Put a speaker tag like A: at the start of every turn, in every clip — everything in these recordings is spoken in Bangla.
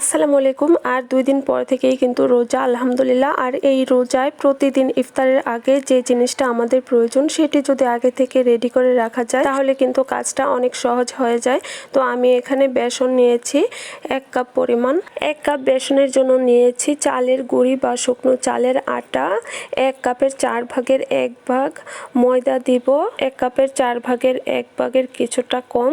A: আসসালামু আলাইকুম। আর দুই দিন পর থেকেই কিন্তু রোজা, আলহামদুলিল্লাহ। আর এই রোজায় প্রতিদিন ইফতারের আগে যে জিনিসটা আমাদের প্রয়োজন, সেটি যদি আগে থেকে রেডি করে রাখা যায়, তাহলে কিন্তু কাজটা অনেক সহজ হয়ে যায়। তো আমি এখানে বেসন নিয়েছি, এক কাপ পরিমাণ। এক কাপ বেসনের জন্য নিয়েছি চালের গুঁড়ি বা শুকনো চালের আটা। এক কাপের চার ভাগের এক ভাগ ময়দা দিব। এক কাপের চার ভাগের এক ভাগের কিছুটা কম।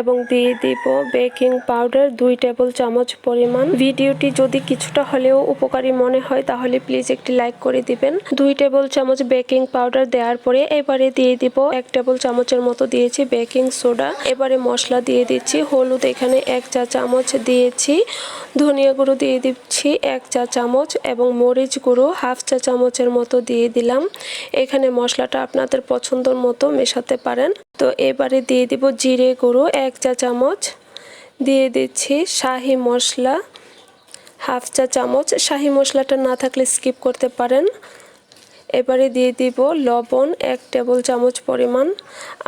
A: এবং দিয়ে দিব বেকিং পাউডার, দুই টেবিল চামচ পরিমাণ। ভিডিওটি যদি কিছুটা হলেও উপকারী মনে হয়, তাহলে প্লিজ একটি লাইক করে দিবেন। দুই টেবিল চামচ বেকিং পাউডার দেওয়ার পরে এবারে দিয়ে দিব এক টেবিল চামচের মতো দিয়েছি বেকিং সোডা এবারে মশলা দিয়ে দিচ্ছি, হলুদ এখানে এক চা চামচ দিয়েছি। ধনিয়া গুঁড়ো দিয়ে দিচ্ছি এক চা চামচ এবং মরিচ গুঁড়ো হাফ চা চামচের মতো দিয়ে দিলাম। এখানে মশলাটা আপনাদের পছন্দের মতো মেশাতে পারেন। তো এবারে দিয়ে দিব জিরে গুঁড়ো এক চা চামচ। দিয়ে দিচ্ছি শাহি মশলা, হাফ চা চামচ। শাহি মশলাটা না থাকলে স্কিপ করতে পারেন। এবারে দিয়ে দিব লবণ, এক টেবিল চামচ পরিমাণ।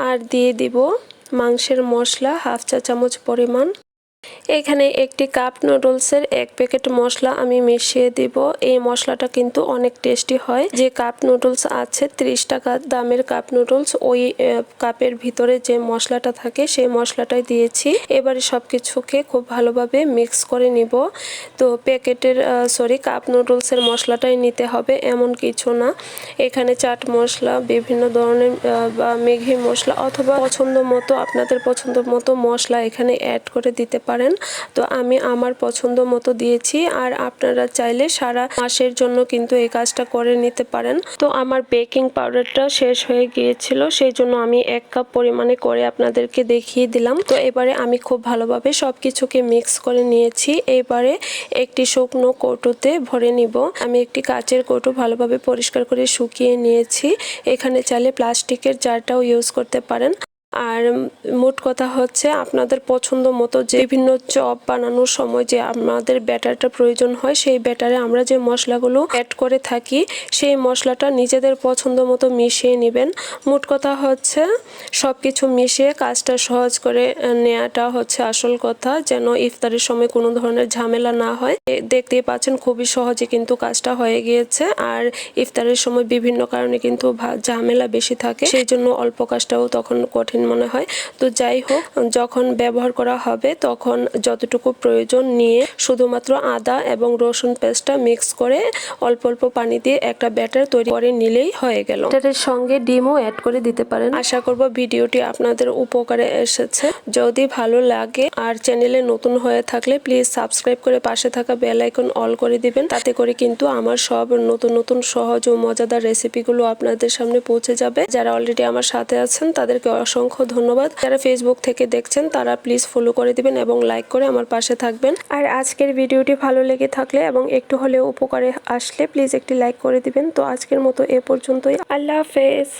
A: আর দিয়ে দিব মাংসের মশলা, হাফ চা চামচ পরিমাণ। এখানে একটি কাপ নুডলসের এক প্যাকেট মশলা আমি মিশিয়ে দিব। এই মশলাটা কিন্তু অনেক টেস্টি হয়। যে কাপ নুডলস আছে, ত্রিশ টাকা দামের কাপ নুডলস, ওই কাপের ভিতরে যে মশলাটা থাকে, সেই মশলাটাই দিয়েছি। এবারে সব কিছুকে খুব ভালোভাবে মিক্স করে নিব। তো প্যাকেটের সরি, কাপ নুডলসের মশলাটাই নিতে হবে, এমন কিছু না। এখানে চাট মশলা, বিভিন্ন ধরনের বা মেঘি মশলা অথবা পছন্দ মতো, আপনাদের পছন্দ মতো মশলা এখানে অ্যাড করে দিতে পারেন। তো আমি আমার পছন্দ মতো দিয়েছি আর আপনারা চাইলে সারা মাসের জন্য কিন্তু এই কাজটা করে নিতে পারেন। তো আমার বেকিং পাউডারটা শেষ হয়ে গিয়েছিল, সেই জন্য আমি এক কাপ পরিমাণে করে আপনাদেরকে দেখিয়ে দিলাম। তো এবারে আমি খুব ভালোভাবে সব কিছুকে মিক্স করে নিয়েছি। এবারে একটি শুকনো কৌটোতে ভরে নিব। আমি একটি কাচের কৌটো ভালোভাবে পরিষ্কার করে শুকিয়ে নিয়েছি। এখানে চাইলে প্লাস্টিকের জারটাও ইউজ করতে পারেন। আর মোট কথা হচ্ছে আপনাদের পছন্দ মতো যে বিভিন্ন চপ বানানোর সময় যে আমাদের ব্যাটারটা প্রয়োজন হয়, সেই ব্যাটারে আমরা যে মশলাগুলো অ্যাড করে থাকি, সেই মশলাটা নিজেদের পছন্দ মতো মিশিয়ে নেবেন। মোট কথা হচ্ছে সব কিছু মিশিয়ে কাজটা সহজ করে নেওয়াটা হচ্ছে আসল কথা, যেন ইফতারের সময় কোনো ধরনের ঝামেলা না হয়। দেখতেই পাচ্ছেন খুবই সহজে কিন্তু কাজটা হয়ে গিয়েছে, আর ইফতারের সময় বিভিন্ন কারণে কিন্তু ঝামেলা বেশি থাকে, সেই জন্য অল্প কাজটাও তখন কঠিন মনে হয়। তো যাই হোক যখন ব্যবহার করা হবে তখন যতটুকু প্রয়োজন নিয়ে শুধুমাত্র আদা এবং রসুন পেস্টটা মিক্স করে অল্প অল্প পানি দিয়ে একটা ব্যাটার তৈরি করে নিলেই হয়ে গেল। ব্যাটারের সঙ্গে ডিমও অ্যাড করে দিতে পারেন। আশা করব ভিডিওটি আপনাদের উপকারে এসেছে। যদি ভালো লাগে আর চ্যানেলে নতুন হয়ে থাকলে প্লিজ সাবস্ক্রাইব করে পাশে থাকা বেল আইকন অল করে দিবেন। তাতে করে কিন্তু আমার সব নতুন নতুন সহজ ও মজাদার রেসিপিগুলো আপনাদের সামনে পৌঁছে যাবে। যারা অলরেডি আমার সাথে আছেন তাদেরকে অসংখ্য ধন্যবাদ। যারা ফেসবুক থেকে দেখছেন, তারা প্লিজ ফলো করে দিবেন এবং লাইক করে আমার পাশে থাকবেন। আর আজকের ভিডিওটি ভালো লেগে থাকলে এবং একটু হলেও উপকারে আসলে প্লিজ একটি লাইক করে দিবেন। তো আজকের মতো এ পর্যন্তই। আল্লাহ হাফেজ।